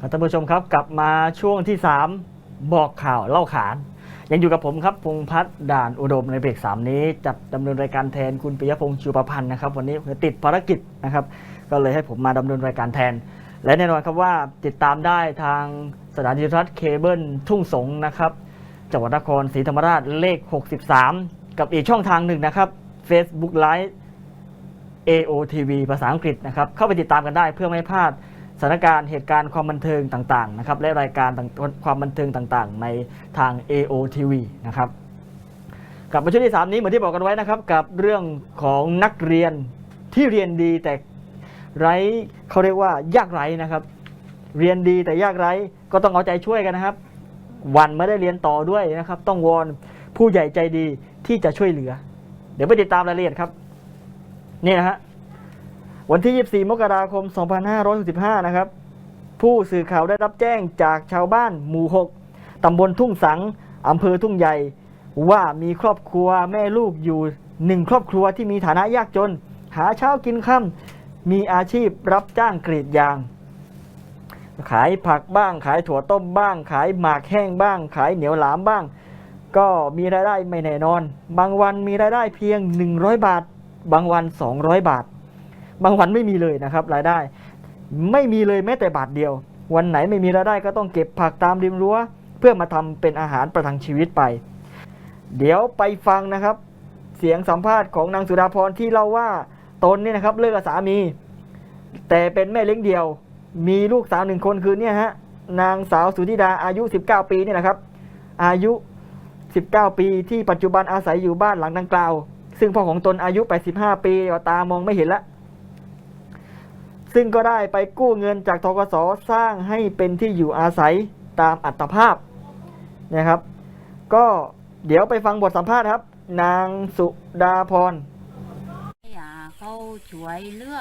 ครับท่านผู้ชมครับกลับมาช่วงที่ 3 บอกข่าวเล่าขาน ยังอยู่กับผมครับพงพัฒน์ด่านอุดมในเบรก3นี้จัดดำเนินรายการแทนคุณปิยพงษ์ชูประพันธ์นะครับวันนี้ติดภารกิจนะครับ ก็เลยให้ผมมาดำเนินรายการแทน และแน่นอนครับว่าติดตามได้ทางสถานีโทรทัศน์เคเบิลทุ่งสงนะครับจังหวัดนครศรีธรรมราชเลข 63 กับอีกช่องทางหนึ่งนะครับ Facebook Live AOTV ภาษาอังกฤษนะครับเข้าไปติดตามกันได้เพื่อไม่พลาด สถานการณ์เหตุการณ์ความบันเทิงต่างๆนะครับและรายการต่างความบันเทิงต่างๆ ในทาง AOTV นะครับกลับมาช่วงที่ 3 นี้เหมือนที่บอกกันไว้นะครับกับเรื่องของนักเรียนที่เรียนดีแต่ไร้เขาเรียกว่ายากไร้นะครับ เรียนดีแต่ยากไร้ก็ต้องเอาใจช่วยกันนะครับ วันไม่ได้เรียนต่อด้วยนะครับ ต้องวอนผู้ใหญ่ใจดีที่จะช่วยเหลือ เดี๋ยวไปติดตามรายละเอียดครับ นี่นะฮะ วันที่ 24 มกราคม 2565 นะครับ ผู้สื่อข่าวได้รับแจ้งจากชาวบ้านหมู่ 6 ตำบลทุ่งสัง อำเภอทุ่งใหญ่ ว่ามีครอบครัวแม่ลูกอยู่หนึ่งครอบครัวที่มีฐานะยากจน หาเช้ากินค่ำมีอาชีพรับจ้างกรีดยาง ขายผักบ้าง ขายถั่วต้มบ้าง ขายหมากแห้งบ้าง ขายเหนียวหลามบ้าง ก็มีรายได้ไม่แน่นอน บางวันมีรายได้เพียง 100 บาท บางวัน 200 บาท บางวันไม่มีเลยนะครับรายได้ ไม่มีเลยแม้แต่บาทเดียว วันไหนไม่มีรายได้ก็ต้องเก็บผักตามริมรั้ว เพื่อมาทำเป็นอาหารประทังชีวิตไป เดี๋ยวไปฟังนะครับ เสียงสัมภาษณ์ของนางสุดาพรที่เล่าว่าตนเนี่ยนะครับเลิกกับสามี แต่เป็นแม่เลี้ยงเดี่ยว มีลูกสาวหนึ่งคนคือเนี่ยฮะนางสาวสุธิดาอายุ 19 ปีเนี่ยนะครับ อายุ 19 ปีที่ปัจจุบันอาศัยอยู่บ้านหลังดังกล่าว ซึ่งพ่อของตนอายุ 85 ปีตามองไม่เห็นละ ซึ่งก็ได้ไปกู้เงินจากทกสสร้างให้เป็นที่อยู่อาศัยตามอัตภาพนะครับ ก็เดี๋ยวไปฟังบทสัมภาษณ์ครับ นางสุดาพรอ่าเขาช่วยเหลือ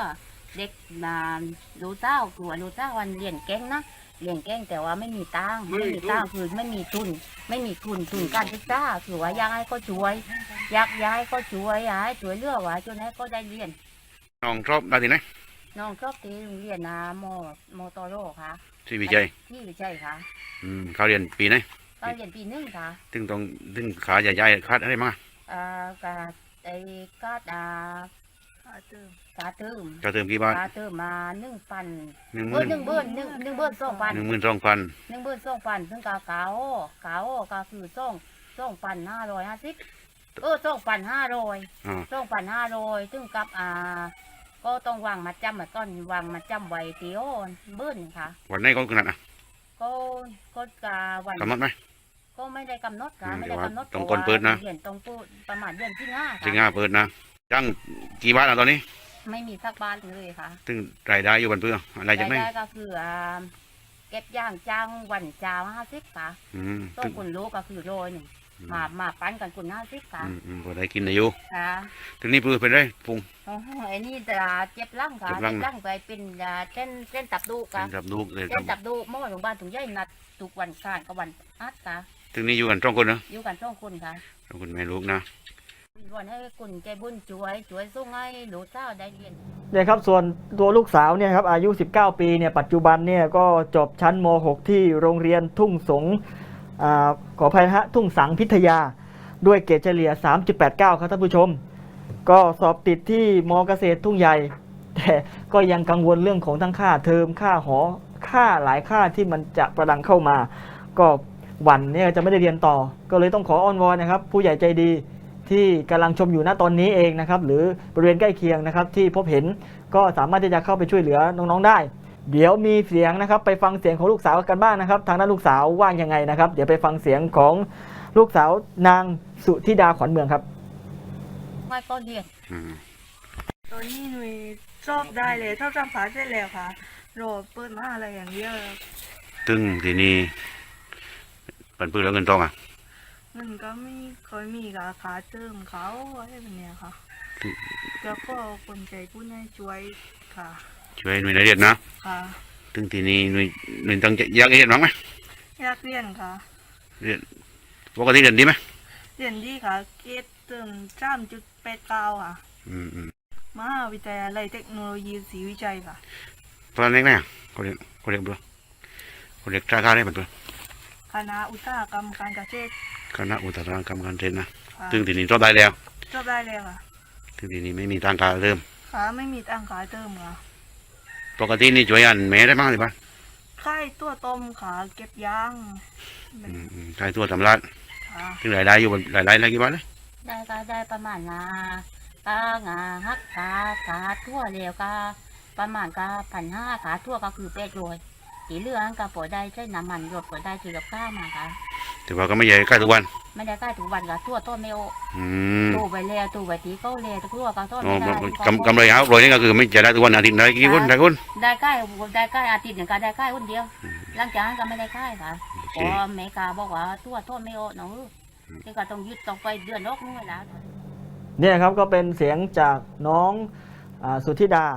เด็กนาดูเต้าคือว่าดูเต้าวันเรียนเก่งนะเรียนเก่งแต่ว่าไม่มีตังค์ไม่มีตังค์คือไม่มีทุน ไม่มีทุนทุนการศึกษาคือว่าอยากให้เขาช่วยอยากย้ายก็ช่วยอยากให้ช่วยเหลือว่าจนให้เขาได้เรียนน้องชอบได้ที่ไหน น้องชอบที่โรงเรียนนะมมตโรค่ะที่วิจัยที่วิจัยค่ะ อืมเขาเรียนปีไหนตอนเรียนปีหนึ่งค่ะถึงต้องถึงขาใหญ่ๆคาดอะไรมาอ่ากาไอ้กาดอ่าคาตืมคาตืมจะเติมกี่บาทคาตืมมาหนึ่งพันหนึ่งหเอมื่อนหนึ่งเบิ้ลหนึ่งหนึ่งเบิ้ลสองพันหนึ่งหมื่นสองพันหนึ่งเบิ้ลสองพันซึ่งกาเก๋าเก๋าก็คือสองสองพันห้าร้อยห้าสิบเออสองพันห้าร้อยอ่าสองพันห้าร้อยซึ่งกับอ่า ก็ต้องวางมาจำมาก้อนวางมาจำไว้เตียวเบิ้ลค่ะ วันไหนก็ขนาดน่ะก็ก็กาวันกำหนดไหมก็ไม่ได้กำหนดค่ะอืมไม่ได้กำหนดแต่ว่าต้องก่อนเปิดนะพราว่าเรียนตรงปูประมาณเดือนที่ห้าสิงค่ะหาเปิดนะจ้างกี่บาทอะตอนนี้ ไม่มีสักบาทเลยค่ะถึงรายได้อยู่บนเพื่ออะไรจากไหนรายได้ก็คืออ่าเก็บย่างจ้างวันจ้างห้าสิบค่ะอืมต้ถึนงคุณลูกก็คือโรยหนึ่ง มามาปั้นกันคุณห้าสิบค่ะอืมอืมพอได้กินอายุค่ะถึงนี้ปืนเป็นไรพุง โอ้โหไอ้นี่จะเจ็บหลังค่ะเจ็บหลังเจ็บหลังไปเป็นอ่าเส้นเส้นตับดูกค่ะจับลูกเลยเส้นตับดูกเมื่อวานโรงพยาบาลถุงใหญ่นัดทุกวันข้านกับวันอัดค่ะถึงนี้อยู่กันสองคนนะอยู่กันสองคนค่ะสองคนแม่ลูกนะวันให้คุณใจบุญช่วยช่วยส่งให้หลูกสาวได้เรียน เนี่ยครับส่วนตัวลูกสาวเนี่ยครับอายุ 19 ปีเนี่ยปัจจุบันเนี่ยก็จบชั้นม .6 ที่โรงเรียนทุ่งสงอา ขออภัยฮะทุ่งสังพิทยา ด้วยเกรดเฉลี่ย 3.89 ครับท่านผู้ชม ก็สอบติดที่มเกษตรทุ่งใหญ่ แต่ก็ยังกังวลเรื่องของทั้งค่าเทอมค่าหอค่าหลายค่าที่มันจะประดังเข้ามา ก็หวันเนี่ยจะไม่ได้เรียนต่อ ก็เลยต้องขออ้อนวอนนะครับ ผู้ใหญ่ใจดีที่กำลังชมอยู่ณตอนนี้เองนะครับ หรือบริเวณใกล้เคียงนะครับ ที่พบเห็นก็สามารถที่จะเข้าไปช่วยเหลือน้องๆได้ เดี๋ยวมีเสียงนะครับไปฟังเสียงของลูกสาวกันบ้างนะครับ ทางด้านลูกสาวว่างยังไงนะครับ เดี๋ยวไปฟังเสียงของลูกสาวนางสุธิดาขวัญเมืองครับ ไม่ก็เรียนอืมตอนนี้หนุยชอบได้เลยชอบทำผาเสร็จแล้วค่ะรอเปิดมาอะไรอย่างเดียวถึงทีนี้เป็นปืนแล้วเงินทองอะมันก็ไม่ค่อยมีค่ะขาเติมเขาอะไรแบบเนี้ยค่ะอืมแล้วก็คนใจผู้ให้ช่วยค่ะ ช่วยหน่วยเรียนนะค่ะถึงทีนี้หน่วยหน่วยต้องจะอยากเรียนบ้างไหมอยากเรียนค่ะเรียนปกติเรียนดีไหมเรียนดีค่ะ เกรดเติมจ้ามจุดแปดเก้าค่ะ อืมอืมมหาวิทยาลัยเทคโนโลยีศรีวิจัยค่ะตอนเล็กเนี่ยเขาเรียนเขาเรียนเบื่อเขาเรียกสาขาได้ปันปือคณะอุตสาหกรรมการเกษตรคณะอุตสาหกรรมการเทศนะค่ะซึ่งทีนี้จบได้แล้วจบได้เลยค่ะซึ่งทีนี้ไม่มีทางการเริ่มค่ะไม่มีตังขายเติมค่ะ ปกตินี่ช่วยอันแม่ได้บ้างหรือเปล่าค่ายตัวต้มค่ะเก็บยางเป็นอืมอืมใช้ตัวสำรัดค่ะซึ่งรายได้อยู่บนรายได้อะไรกี่บาทเลยได้ก็ได้ประมาณนาตางาฮักกาขาทั่วเร็วก็ประมาณก็พันห้าขาทั่วก็คือเป็ดโรยสีเหลืองก็ปอได้ใช้น้ำมันหยดปอได้ซื้อกับข้าวมาค่ะแต่ว่าก็ไม่ใหญ่ใกล้ทุกวัน ไม่ได้ใกล้ทุกวันก็ทั่วต้นไม่โออืมตู้ไปแล้วตู้ไปตีเขาเลยทั่วก็ต้นอ๋อไม่ได้กำกำไรเอาโรยนี่ก็คือไม่จะได้ทุกวันอาทิตย์ได้กี่คนได้คนได้ใกล้ได้ใกล้อาทิตย์หนึ่งก็ได้ใกล้คนเดียว หลังจากนั้นก็ไม่ได้ใกล้ค่ะโอเคเพราะอเมริกาบอกว่าทั่วต้นไม่โอเนาะที่ก็ต้องยึดต้องไปเดือนนอกนู่นแล้วเนี่ยครับก็เป็นเสียงจากน้องอาสุธิดา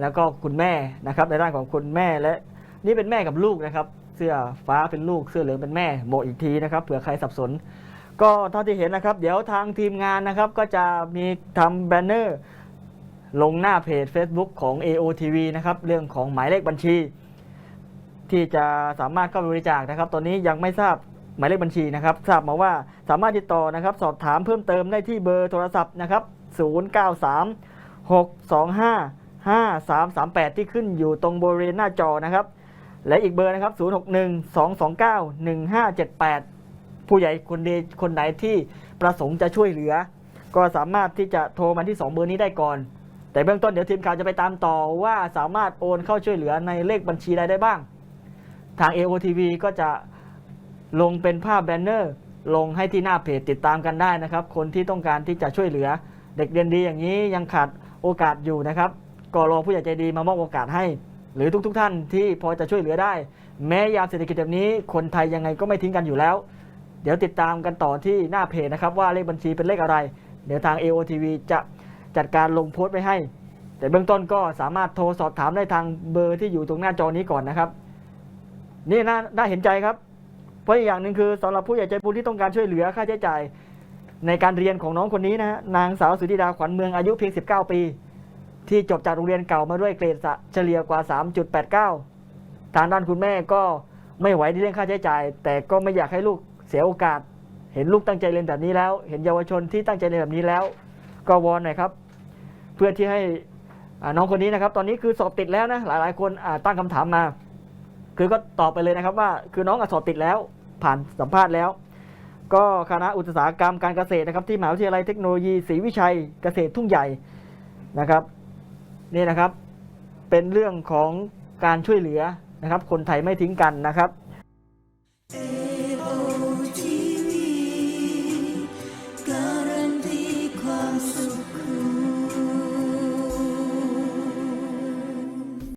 แล้วก็คุณแม่นะครับในด้านของคุณแม่และนี่เป็นแม่กับลูกนะครับ เสื้อฟ้าเป็นลูกเสื้อเหลืองเป็นแม่โบกอีกทีนะครับเผื่อใครสับสน ก็เท่าที่เห็นนะครับ เดี๋ยวทางทีมงานนะครับก็จะมีทำแบนเนอร์ลงหน้าเพจ Facebook ของ AOTV นะครับเรื่องของหมายเลขบัญชี ที่จะสามารถเข้าบริจาคนะครับ ตอนนี้ยังไม่ทราบหมายเลขบัญชีนะครับ ทราบมาว่าสามารถติดต่อนะครับ สอบถามเพิ่มเติมได้ที่เบอร์โทรศัพท์นะครับ 093 625 5338 ที่ขึ้นอยู่ตรงบริเวณหน้าจอนะครับ และอีกเบอร์นะครับ 061 229 1578 ผู้ใหญ่คนใดคนไหนที่ประสงค์จะช่วยเหลือ ก็สามารถที่จะโทรมาที่ 2 เบอร์นี้ได้ก่อน แต่เบื้องต้นเดี๋ยวทีมข่าวจะไปตามต่อว่าสามารถโอนเข้าช่วยเหลือในเลขบัญชีใดได้บ้าง ทาง AOTV ก็จะลงเป็นภาพแบนเนอร์ ลงให้ที่หน้าเพจติดตามกันได้นะครับ คนที่ต้องการที่จะช่วยเหลือ เด็กเรียนดีอย่างนี้ยังขาดโอกาสอยู่นะครับก็รอผู้ใหญ่ใจดีมามอบโอกาสให้ หรือทุกๆทท่านที่พอจะช่วยเหลือได้ แม้ยามเศรษฐกิจแบบนี้คนไทยยังไงก็ไม่ทิ้งกันอยู่แล้ว เดี๋ยวติดตามกันต่อที่หน้าเพจนะครับว่าเลขบัญชีเป็นเลขอะไร เดี๋ยวทาง AOTV จะจัดการลงโพสต์ไว้ให้ แต่เบื้องต้นก็สามารถโทรสอบถามได้ทางเบอร์ที่อยู่ตรงหน้าจอนี้ก่อนนะครับ นี่น่าน่าเห็นใจครับ เพราะอีกอย่างหนึ่งคือสำหรับผู้ใหญ่ใจบุญที่ต้องการช่วยเหลือค่าใช้จ่ายในการเรียนของน้องคนนี้นะนางสาวสุธิดาขวัญเมืองอายุเพียง 19 ปี ที่จบจากโรงเรียนเก่ามาด้วยเกรดเฉลี่ยกว่า 3.89 ทางด้านคุณแม่ก็ไม่ไหวในเรื่องค่าใช้จ่าย แต่ก็ไม่อยากให้ลูก เสียโอกาส เห็นลูกตั้งใจเรียนแบบนี้แล้ว เห็นเยาวชนที่ตั้งใจเรียนแบบนี้แล้ว ก็วอนหน่อยครับ เพื่อที่ให้น้องคนนี้นะครับ ตอนนี้คือสอบติดแล้วนะหลาย ๆ คนตั้งคำถามมา คือก็ตอบไปเลยนะครับว่า คือน้องอสอบติดแล้ว ผ่านสัมภาษณ์แล้ว ก็คณะอุตสาหกรรมการเกษตรนะครับ ที่มหาวิทยาลัยเทคโนโลยีศรีวิชัยเกษตรทุ่งใหญ่นะครับ นี่นะครับเป็นเรื่องของการช่วยเหลือนะครับ คนไทยไม่ทิ้งกันนะครับ